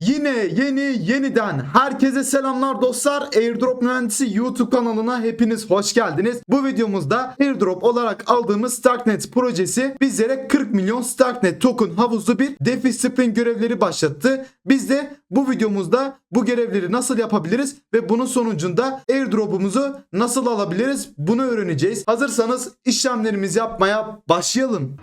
Yine yeni yeniden herkese selamlar dostlar. Airdrop Mühendisi YouTube kanalına hepiniz hoş geldiniz. Bu videomuzda Airdrop olarak aldığımız Starknet projesi bizlere 40 milyon Starknet token havuzlu bir DeFi Spring görevleri başlattı. Biz de bu videomuzda bu görevleri nasıl yapabiliriz ve bunun sonucunda Airdrop'umuzu nasıl alabiliriz bunu öğreneceğiz. Hazırsanız işlemlerimizi yapmaya başlayalım.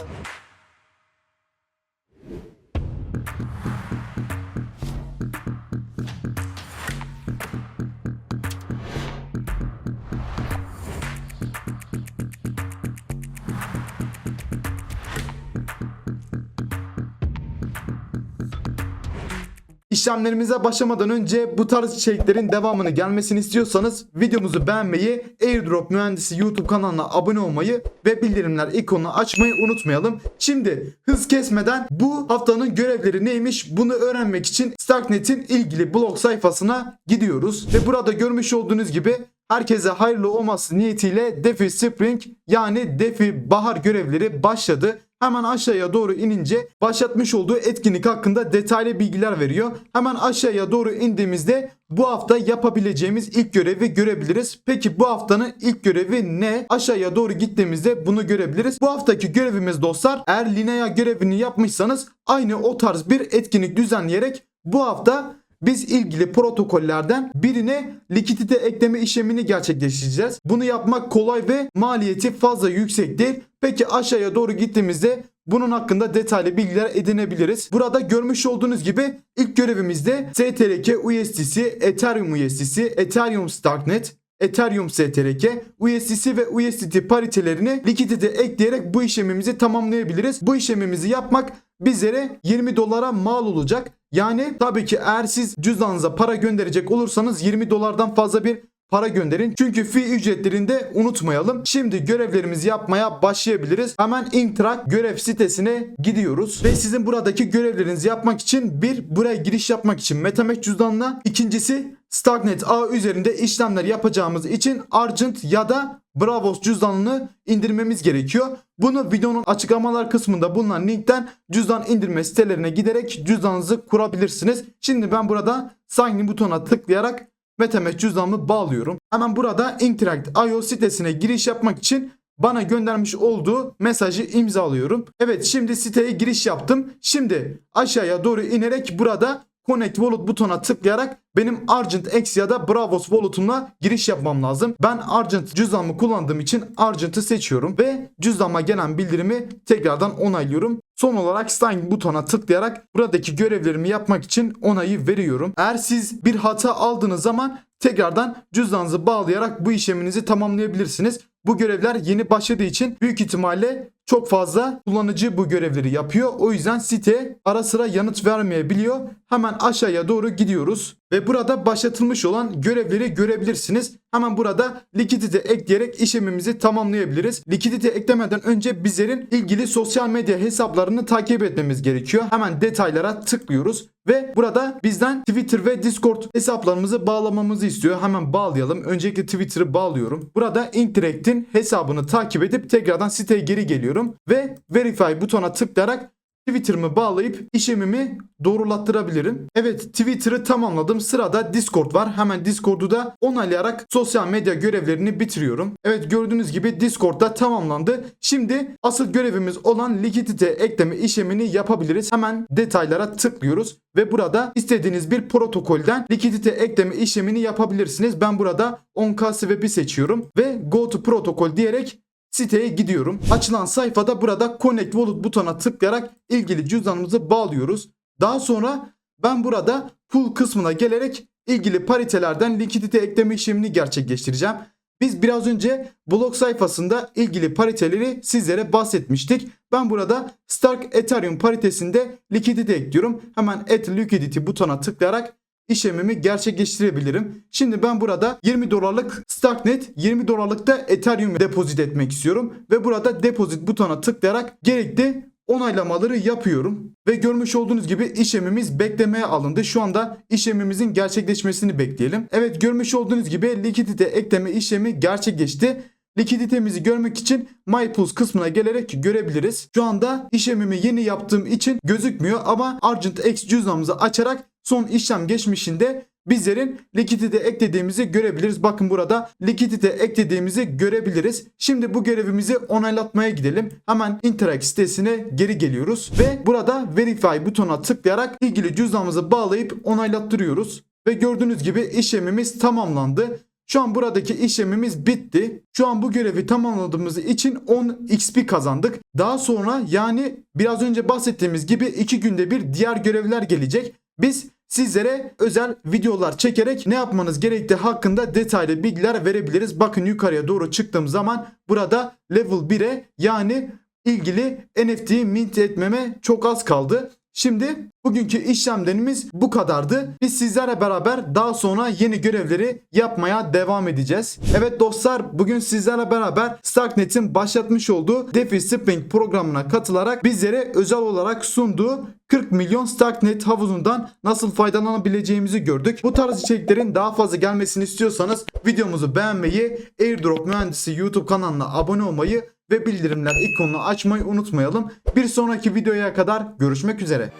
İşlemlerimize başlamadan önce bu tarz içeriklerin devamını gelmesini istiyorsanız videomuzu beğenmeyi, Airdrop Mühendisi YouTube kanalına abone olmayı ve bildirimler ikonunu açmayı unutmayalım. Şimdi hız kesmeden bu haftanın görevleri neymiş bunu öğrenmek için Starknet'in ilgili blog sayfasına gidiyoruz. Ve burada görmüş olduğunuz gibi herkese hayırlı olması niyetiyle DeFi Spring yani DeFi bahar görevleri başladı. Hemen aşağıya doğru inince başlatmış olduğu etkinlik hakkında detaylı bilgiler veriyor. Hemen aşağıya doğru indiğimizde bu hafta yapabileceğimiz ilk görevi görebiliriz. Peki bu haftanın ilk görevi ne? Aşağıya doğru gittiğimizde bunu görebiliriz. Bu haftaki görevimiz dostlar eğer Linea görevini yapmışsanız aynı o tarz bir etkinlik düzenleyerek bu hafta biz ilgili protokollerden birine likidite ekleme işlemini gerçekleştireceğiz. Bunu yapmak kolay ve maliyeti fazla yüksek değil. Peki aşağıya doğru gittiğimizde bunun hakkında detaylı bilgiler edinebiliriz. Burada görmüş olduğunuz gibi ilk görevimizde STRK USDC, Ethereum USDC, Ethereum Starknet, Ethereum STRK, USDC ve USDT paritelerini likidite ekleyerek bu işlemimizi tamamlayabiliriz. Bu işlemimizi yapmak bizlere 20 dolara mal olacak. Yani tabii ki eğer siz cüzdanınıza para gönderecek olursanız 20 dolardan fazla bir para gönderin. Çünkü fi ücretlerini de unutmayalım. Şimdi görevlerimizi yapmaya başlayabiliriz. Hemen Intrak görev sitesine gidiyoruz. Ve sizin buradaki görevlerinizi yapmak için bir buraya giriş yapmak için Metamask cüzdanına ikincisi Starknet ağ üzerinde işlemler yapacağımız için Argent ya da Bravos cüzdanını indirmemiz gerekiyor. Bunu videonun açıklamalar kısmında bulunan linkten cüzdan indirme sitelerine giderek cüzdanınızı kurabilirsiniz. Şimdi ben burada Sign in butona tıklayarak Metamask cüzdanımı bağlıyorum. Hemen burada Interact.io sitesine giriş yapmak için bana göndermiş olduğu mesajı imzalıyorum. Evet şimdi siteye giriş yaptım. Şimdi aşağıya doğru inerek burada Connect Wallet butona tıklayarak benim Argent X ya da Bravos Wallet'umla giriş yapmam lazım. Ben Argent cüzdanımı kullandığım için Argent'ı seçiyorum ve cüzdanıma gelen bildirimi tekrardan onaylıyorum. Son olarak Sign butona tıklayarak buradaki görevlerimi yapmak için onayı veriyorum. Eğer siz bir hata aldığınız zaman tekrardan cüzdanınızı bağlayarak bu işleminizi tamamlayabilirsiniz. Bu görevler yeni başladığı için büyük ihtimalle çok fazla kullanıcı bu görevleri yapıyor. O yüzden site ara sıra yanıt vermeyebiliyor. Hemen aşağıya doğru gidiyoruz. Ve burada başlatılmış olan görevleri görebilirsiniz. Hemen burada likidite ekleyerek işlemimizi tamamlayabiliriz. Likidite eklemeden önce bizlerin ilgili sosyal medya hesaplarını takip etmemiz gerekiyor. Hemen detaylara tıklıyoruz. Ve burada bizden Twitter ve Discord hesaplarımızı bağlamamızı istiyor. Hemen bağlayalım. Öncelikle Twitter'ı bağlıyorum. Burada Interact'in hesabını takip edip tekrardan siteye geri geliyorum. Ve Verify butona tıklayarak Twitter'ımı bağlayıp işlemimi doğrulattırabilirim. Evet Twitter'ı tamamladım. Sırada Discord var. Hemen Discord'u da onaylayarak sosyal medya görevlerini bitiriyorum. Evet gördüğünüz gibi Discord'da tamamlandı. Şimdi asıl görevimiz olan likidite ekleme işlemini yapabiliriz. Hemen detaylara tıklıyoruz ve burada istediğiniz bir protokolden likidite ekleme işlemini yapabilirsiniz. Ben burada 10K swap'i seçiyorum ve Go to protokol diyerek siteye gidiyorum. Açılan sayfada burada Connect Wallet butona tıklayarak ilgili cüzdanımızı bağlıyoruz. Daha sonra ben burada Pool kısmına gelerek ilgili paritelerden likidite ekleme işlemini gerçekleştireceğim. Biz biraz önce blog sayfasında ilgili pariteleri sizlere bahsetmiştik. Ben burada Stark Ethereum paritesinde likidite ekliyorum. Hemen Add Liquidity butona tıklayarak işlemimi gerçekleştirebilirim. Şimdi ben burada 20 dolarlık Starknet, 20 dolarlık da Ethereum depozit etmek istiyorum. Ve burada deposit butona tıklayarak gerekli onaylamaları yapıyorum. Ve görmüş olduğunuz gibi işlemimiz beklemeye alındı. Şu anda işlemimizin gerçekleşmesini bekleyelim. Evet görmüş olduğunuz gibi likidite ekleme işlemi gerçekleşti. Likiditemizi görmek için MyPools kısmına gelerek görebiliriz. Şu anda işlemimi yeni yaptığım için gözükmüyor ama Argent X cüzdanımızı açarak son işlem geçmişinde bizlerin likidite eklediğimizi görebiliriz. Bakın burada likidite eklediğimizi görebiliriz. Şimdi bu görevimizi onaylatmaya gidelim. Hemen Interact sitesine geri geliyoruz ve burada Verify butonuna tıklayarak ilgili cüzdanımızı bağlayıp onaylattırıyoruz. Ve gördüğünüz gibi işlemimiz tamamlandı. Şu an buradaki işlemimiz bitti. Şu an bu görevi tamamladığımız için 10 XP kazandık. Daha sonra yani biraz önce bahsettiğimiz gibi 2 günde bir diğer görevler gelecek. Biz sizlere özel videolar çekerek ne yapmanız gerektiği hakkında detaylı bilgiler verebiliriz. Bakın yukarıya doğru çıktığım zaman burada level 1'e yani ilgili NFT'yi mint etmeme çok az kaldı. Şimdi bugünkü işlemlerimiz bu kadardı. Biz sizlerle beraber daha sonra yeni görevleri yapmaya devam edeceğiz. Evet dostlar bugün sizlerle beraber Starknet'in başlatmış olduğu DeFi Spring programına katılarak bizlere özel olarak sunduğu 40 milyon Starknet havuzundan nasıl faydalanabileceğimizi gördük. Bu tarz içeriklerin daha fazla gelmesini istiyorsanız videomuzu beğenmeyi, Airdrop Mühendisi YouTube kanalına abone olmayı ve bildirimler ikonunu açmayı unutmayalım. Bir sonraki videoya kadar görüşmek üzere.